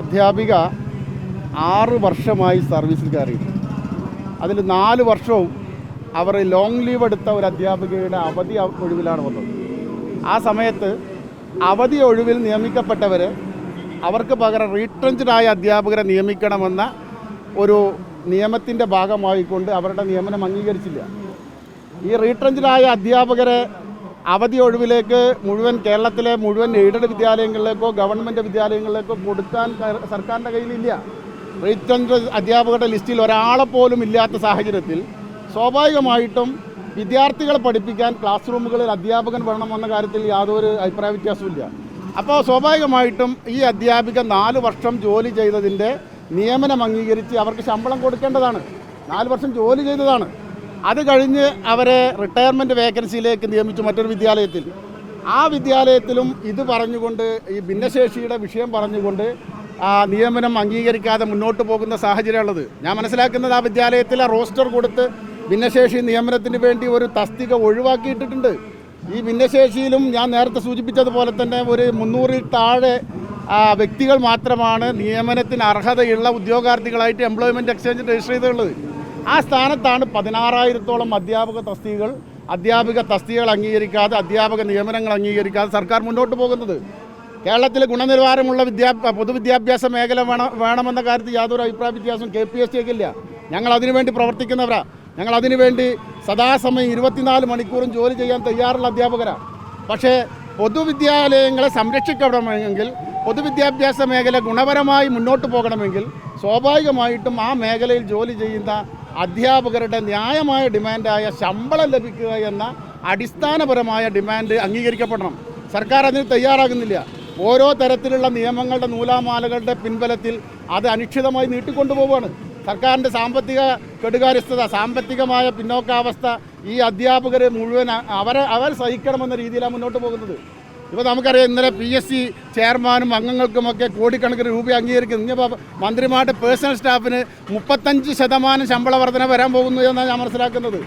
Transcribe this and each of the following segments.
അധ്യാപിക ആറ് വർഷമായി സർവീസിൽ കയറിയിട്ട് അതിൽ നാല് വർഷവും അവർ ലോങ് ലീവ് എടുത്ത ഒരു അധ്യാപികയുടെ അവധി ഒഴിവിലാണ് വന്നത്. ആ സമയത്ത് അവധി ഒഴിവിൽ നിയമിക്കപ്പെട്ടവർ അവർക്ക് പകരം റീട്രഞ്ച്ഡായ അധ്യാപകരെ നിയമിക്കണമെന്ന ഒരു നിയമത്തിന്റെ ഭാഗമായിക്കൊണ്ട് അവരുടെ നിയമനം അംഗീകരിച്ചില്ല. ഈ റീട്രഞ്ച്ഡായ അധ്യാപകരെ അവധി ഒഴിവിലേക്ക് മുഴുവൻ കേരളത്തിലെ മുഴുവൻ എയ്ഡഡ് വിദ്യാലയങ്ങളിലേക്കോ ഗവൺമെന്റ് വിദ്യാലയങ്ങളിലേക്കോ കൊടുക്കാൻ സർക്കാരിന്റെ കയ്യിലില്ല. റീറ്റൻഡ് അധ്യാപകരുടെ ലിസ്റ്റിൽ ഒരാളെ പോലും ഇല്ലാത്ത സാഹചര്യത്തിൽ സ്വാഭാവികമായിട്ടും വിദ്യാർത്ഥികളെ പഠിപ്പിക്കാൻ ക്ലാസ് റൂമുകളിൽ അധ്യാപകൻ വേണമെന്ന കാര്യത്തിൽ യാതൊരു അഭിപ്രായ വ്യത്യാസമില്ല അപ്പോൾ സ്വാഭാവികമായിട്ടും ഈ അധ്യാപിക നാല് വർഷം ജോലി ചെയ്തതിന്റെ നിയമനം അംഗീകരിച്ച് അവർക്ക് ശമ്പളം കൊടുക്കേണ്ടതാണ്. നാല് വർഷം ജോലി ചെയ്തതാണ്. അത് കഴിഞ്ഞ് അവരെ റിട്ടയർമെന്റ് വേക്കൻസിയിലേക്ക് നിയമിച്ചു മറ്റൊരു വിദ്യാലയത്തിൽ. ആ വിദ്യാലയത്തിലും ഇത് പറഞ്ഞുകൊണ്ട് ഈ ഭിന്നശേഷിയുടെ വിഷയം പറഞ്ഞുകൊണ്ട് ആ നിയമനം അംഗീകരിക്കാതെ മുന്നോട്ട് പോകുന്ന സാഹചര്യമുള്ളത് ഞാൻ മനസ്സിലാക്കുന്നത് ആ വിദ്യാലയത്തിലെ റോസ്റ്റർ കൊടുത്ത് ഭിന്നശേഷി നിയമനത്തിന് വേണ്ടി ഒരു തസ്തിക ഒഴിവാക്കിയിട്ടിട്ടുണ്ട്. ഈ ഭിന്നശേഷിയിലും ഞാൻ നേരത്തെ സൂചിപ്പിച്ചതുപോലെ തന്നെ ഒരു മുന്നൂറിൽ താഴെ വ്യക്തികൾ മാത്രമാണ് നിയമനത്തിന് അർഹതയുള്ള ഉദ്യോഗാർത്ഥികളായിട്ട് എംപ്ലോയ്മെന്റ് എക്സ്ചേഞ്ച് രജിസ്റ്റർ ചെയ്തിട്ടുള്ളത്. ആ സ്ഥാനത്താണ് പതിനാറായിരത്തോളം അധ്യാപക തസ്തികകൾ അധ്യാപിക തസ്തികകൾ അംഗീകരിക്കാതെ അധ്യാപക നിയമനങ്ങൾ അംഗീകരിക്കാതെ സർക്കാർ മുന്നോട്ട് പോകുന്നത്. കേരളത്തിൽ ഗുണനിലവാരമുള്ള വിദ്യാ പൊതുവിദ്യാഭ്യാസ മേഖല വേണം വേണമെന്ന കാര്യത്തിൽ യാതൊരു അഭിപ്രായ വ്യത്യാസവും കെ പി എസ് ടിക്കില്ല ഞങ്ങൾ അതിനുവേണ്ടി പ്രവർത്തിക്കുന്നവരാ. ഞങ്ങൾ അതിനുവേണ്ടി സദാസമയം ഇരുപത്തിനാല് മണിക്കൂറും ജോലി ചെയ്യാൻ തയ്യാറുള്ള അധ്യാപകരാണ് പക്ഷേ പൊതുവിദ്യാലയങ്ങളെ സംരക്ഷിക്കണമെങ്കിൽ പൊതുവിദ്യാഭ്യാസ മേഖല ഗുണപരമായി മുന്നോട്ട് പോകണമെങ്കിൽ സ്വാഭാവികമായിട്ടും ആ മേഖലയിൽ ജോലി ചെയ്യുന്ന അധ്യാപകരുടെ ന്യായമായ ഡിമാൻഡായ ശമ്പളം ലഭിക്കുക എന്ന അടിസ്ഥാനപരമായ ഡിമാൻഡ് അംഗീകരിക്കപ്പെടണം. സർക്കാർ അതിന് തയ്യാറാകുന്നില്ല. ഓരോ തരത്തിലുള്ള നിയമങ്ങളുടെ നൂലാമാലകളുടെ പിൻബലത്തിൽ അത് അനിശ്ചിതമായി നീട്ടിക്കൊണ്ടുപോവുകയാണ്. സർക്കാരിന്റെ സാമ്പത്തിക കെടുകാര്യസ്ഥത സാമ്പത്തികമായ പിന്നോക്കാവസ്ഥ ഈ അധ്യാപകരെ മുഴുവൻ അവരെ അവർ സഹിക്കണമെന്ന രീതിയിലാണ് മുന്നോട്ട് പോകുന്നത്. ഇപ്പോൾ നമുക്കറിയാം ഇന്നലെ പി എസ് സി ചെയർമാനും അംഗങ്ങൾക്കുമൊക്കെ കോടിക്കണക്കിന് രൂപ അംഗീകരിക്കുന്നു. ഇനിയിപ്പോൾ മന്ത്രിമാരുടെ പേഴ്സണൽ സ്റ്റാഫിന് മുപ്പത്തഞ്ച് ശതമാനം ശമ്പള വർധന വരാൻ പോകുന്നു എന്നാണ് ഞാൻ മനസ്സിലാക്കുന്നത്.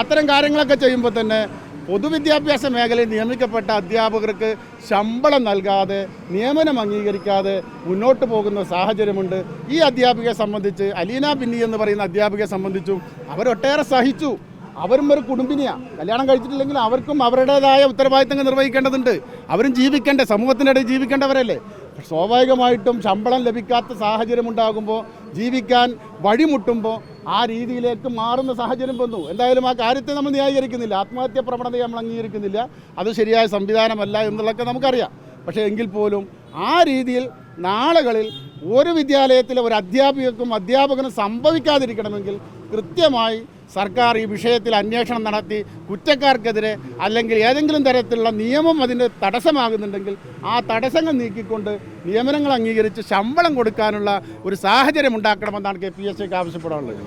അത്തരം കാര്യങ്ങളൊക്കെ ചെയ്യുമ്പോൾ തന്നെ പൊതുവിദ്യാഭ്യാസ മേഖലയിൽ നിയമിക്കപ്പെട്ട അധ്യാപകർക്ക് ശമ്പളം നൽകാതെ നിയമനം അംഗീകരിക്കാതെ മുന്നോട്ട് പോകുന്ന സാഹചര്യമുണ്ട്. ഈ അധ്യാപികയെ സംബന്ധിച്ച് അലീന ബിന്നി എന്ന് പറയുന്ന അധ്യാപികയെ സംബന്ധിച്ചും അവരൊട്ടേറെ സഹിച്ചു. അവരും ഒരു കുടുംബിനിയാണ് കല്യാണം കഴിച്ചിട്ടില്ലെങ്കിൽ അവർക്കും അവരുടേതായ ഉത്തരവാദിത്തങ്ങൾ നിർവഹിക്കേണ്ടതുണ്ട്. അവരും ജീവിക്കേണ്ട സമൂഹത്തിനിടയിൽ ജീവിക്കേണ്ടവരല്ലേ? സ്വാഭാവികമായിട്ടും ശമ്പളം ലഭിക്കാത്ത സാഹചര്യം ഉണ്ടാകുമ്പോൾ ജീവിക്കാൻ വഴിമുട്ടുമ്പോൾ ആ രീതിയിലേക്ക് മാറുന്ന സാഹചര്യം വന്നു. എന്തായാലും ആ കാര്യത്തെ നമ്മൾ ന്യായീകരിക്കുന്നില്ല. ആത്മഹത്യ പ്രവണതയെ നമ്മൾ അംഗീകരിക്കുന്നില്ല. അത് ശരിയായ സംവിധാനമല്ല എന്നുള്ളതൊക്കെ നമുക്കറിയാം. പക്ഷേ എങ്കിൽ പോലും ആ രീതിയിൽ നാളുകളിൽ ഒരു വിദ്യാലയത്തിലെ ഒരു അധ്യാപികക്കും അധ്യാപകനും സംഭവിക്കാതിരിക്കണമെങ്കിൽ കൃത്യമായി സർക്കാർ ഈ വിഷയത്തിൽ അന്വേഷണം നടത്തി കുറ്റക്കാർക്കെതിരെ അല്ലെങ്കിൽ ഏതെങ്കിലും തരത്തിലുള്ള നിയമം അതിന് തടസ്സമാകുന്നുണ്ടെങ്കിൽ ആ തടസ്സങ്ങൾ നീക്കിക്കൊണ്ട് നിയമനങ്ങൾ അംഗീകരിച്ച് ശമ്പളം കൊടുക്കാനുള്ള ഒരു സാഹചര്യം ഉണ്ടാക്കണമെന്നാണ് കെ പി എസ് സിക്ക് ആവശ്യപ്പെടാനുള്ളത്.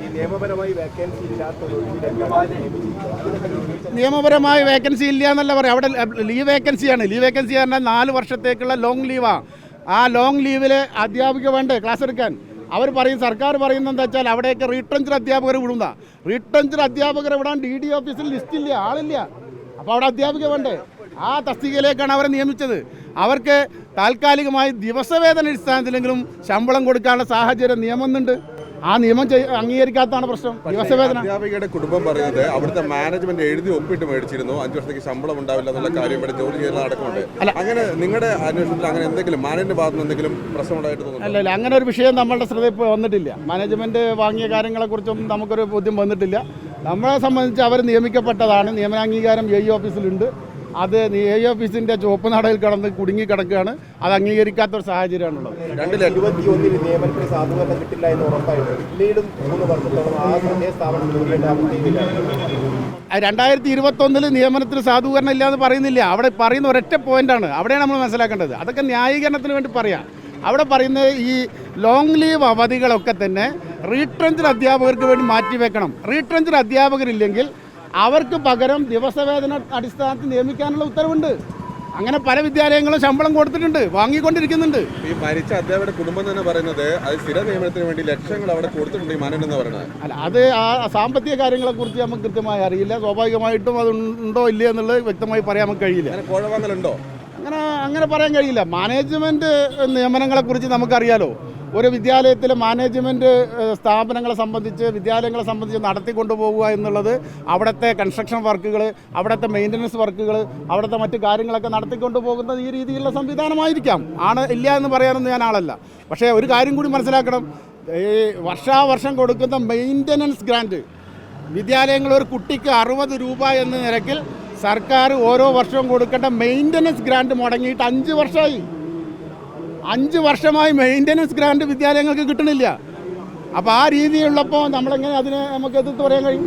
നിയമപരമായ വേക്കൻസി ഇല്ല എന്നല്ല പറയാം അവിടെ ലീവ് വേക്കൻസിയാണ് ലീവ് വേക്കൻസി പറഞ്ഞാൽ നാല് വർഷത്തേക്കുള്ള ലോങ് ലീവാണ് ആ ലോങ് ലീവിൽ അധ്യാപിക വേണ്ടേ? ക്ലാസ് എടുക്കാൻ. അവർ പറയും സർക്കാർ പറയുന്നത് എന്താ വെച്ചാൽ അവിടെയൊക്കെ റീട്രഞ്ച്ഡ് അധ്യാപകർ വിടുന്ന റീട്രഞ്ച്ഡ് അധ്യാപകരെ വിടാൻ ഡി ഡി ഓഫീസിൽ ലിസ്റ്റ് ഇല്ല ആളില്ല. അപ്പോൾ അവിടെ അധ്യാപിക വേണ്ടേ? ആ തസ്തികയിലേക്കാണ് അവരെ നിയമിച്ചത്. അവർക്ക് താൽക്കാലികമായി ദിവസവേതന അടിസ്ഥാനത്തിലെങ്കിലും ശമ്പളം കൊടുക്കാനുള്ള സാഹചര്യം നിയമമുണ്ട് ആ നിയമം അംഗീകരിക്കാത്തതാണ് പ്രശ്നം. ദിവസവേതന. അധ്യാപികയുടെ കുടുംബം പറയുന്നത് അവിടുത്തെ മാനേജ്മെന്റ് എഴുതി ഒപ്പിട്ട് മേടിച്ചിരുന്നു. അഞ്ചു വർഷത്തേക്ക് ശമ്പളം ഉണ്ടാവില്ല എന്നുള്ള കാര്യം ഇവിടെ ജോലി ചെയ്യുന്ന അടക്കമുണ്ട്. അങ്ങനെ നിങ്ങളുടെ അന്വേഷണത്തിൽ അങ്ങനെ എന്തെങ്കിലും മാനേജിന്റെ ഭാഗത്ത് എന്തെങ്കിലും പ്രശ്നം ഉണ്ടായിട്ട് തോന്നുന്നു അല്ല. അങ്ങനെ ഒരു വിഷയം നമ്മളുടെ ശ്രദ്ധയിൽ ഇപ്പോൾ വന്നിട്ടില്ല. മാനേജ്മെന്റ് വാങ്ങിയ കാര്യങ്ങളെക്കുറിച്ചൊന്നും നമുക്കൊരു ബോധ്യം വന്നിട്ടില്ല. നമ്മളെ സംബന്ധിച്ച് അവർ നിയമിക്കപ്പെട്ടതാണ്. നിയമനാംഗീകാരം എ ഇ ഓഫീസിലുണ്ട് അത് എ ഓഫീസിന്റെ ഓഫീസിന്റെ ചുവപ്പ് നടയിൽ കടന്ന് കുടുങ്ങി കിടക്കുകയാണ്. അത് അംഗീകരിക്കാത്ത ഒരു സാഹചര്യമാണുള്ളത്. രണ്ടിൽ ഒന്നിന് നിയമനത്തിന് സാധുത കിട്ടില്ല എന്ന് ഉറപ്പായിരുന്നു പിന്നീടും മൂന്ന് വർഷത്തോളം ആ അതേ സ്ഥാപനം രണ്ടായിരത്തി ഇരുപത്തൊന്നിൽ നിയമനത്തിന് സാധൂകരണം ഇല്ല എന്ന് പറയുന്നില്ല. അവിടെ പറയുന്ന ഒരൊറ്റ പോയിന്റാണ്. അവിടെയാണ് നമ്മൾ മനസ്സിലാക്കേണ്ടത്. അതൊക്കെ ന്യായീകരണത്തിന് വേണ്ടി പറയാം. അവിടെ പറയുന്നത് ഈ ലോങ് ലീവ് അവധികളൊക്കെ തന്നെ റീട്രഞ്ച്ഡ് അധ്യാപകർക്ക് വേണ്ടി മാറ്റി വെക്കണം റീട്രഞ്ച്ഡ് അധ്യാപകരില്ലെങ്കിൽ അവർക്ക് പകരം ദിവസവേതന അടിസ്ഥാനത്തിൽ നിയമിക്കാനുള്ള ഉത്തരവുണ്ട്. അങ്ങനെ പല വിദ്യാലയങ്ങളും ശമ്പളം കൊടുത്തിട്ടുണ്ട് വാങ്ങിക്കൊണ്ടിരിക്കുന്നുണ്ട്. ഈ മരിച്ച അധ്യാപകരുടെ കുടുംബം തന്നെ പറയുന്നത് അത് സ്ഥിര നിയമനത്തിന് വേണ്ടി ലക്ഷങ്ങൾ അവിടെ കൊടുത്തിട്ടുണ്ട് ഈ എന്ന് പറയുന്നത്. അല്ല അത് ആ സാമ്പത്തിക കാര്യങ്ങളെ കുറിച്ച് നമുക്ക് കൃത്യമായി അറിയില്ല. സ്വാഭാവികമായിട്ടും അത് ഉണ്ടോ ഇല്ലയോ എന്നുള്ളത് വ്യക്തമായി പറയാൻ നമുക്ക് കഴിയില്ല. അങ്ങനെ അങ്ങനെ അങ്ങനെ പറയാൻ കഴിയില്ല. മാനേജ്മെന്റ് നിയമനങ്ങളെ കുറിച്ച് നമുക്കറിയാലോ. ഒരു വിദ്യാലയത്തിലെ മാനേജ്മെന്റ് സ്ഥാപനങ്ങളെ സംബന്ധിച്ച് വിദ്യാലയങ്ങളെ സംബന്ധിച്ച് നടത്തിക്കൊണ്ടു പോകുക എന്നുള്ളത് അവിടുത്തെ കൺസ്ട്രക്ഷൻ വർക്കുകൾ അവിടുത്തെ മെയിന്റനൻസ് വർക്കുകൾ അവിടുത്തെ മറ്റു കാര്യങ്ങളൊക്കെ നടത്തിക്കൊണ്ടു പോകുന്നത് ഈ രീതിയിലുള്ള സംവിധാനമായിരിക്കാം. ആണ് ഇല്ല എന്ന് പറയാനൊന്നും ഞാൻ ആളല്ല. പക്ഷേ ഒരു കാര്യം കൂടി മനസ്സിലാക്കണം. ഈ വർഷാവർഷം കൊടുക്കുന്ന മെയിന്റനൻസ് ഗ്രാന്റ് വിദ്യാലയങ്ങൾ ഒരു കുട്ടിക്ക് അറുപത് രൂപ എന്ന നിരക്കിൽ സർക്കാർ ഓരോ വർഷവും കൊടുക്കേണ്ട മെയിന്റനൻസ് ഗ്രാന്റ് മുടങ്ങിയിട്ട് അഞ്ച് വർഷമായി. അഞ്ച് വർഷമായി മെയിന്റനൻസ് ഗ്രാൻഡ് വിദ്യാലയങ്ങൾക്ക് കിട്ടണില്ല. അപ്പോൾ ആ രീതിയുള്ളപ്പോൾ നമ്മളെങ്ങനെ അതിനെ നമുക്ക് എതിർത്ത് പറയാൻ കഴിയും?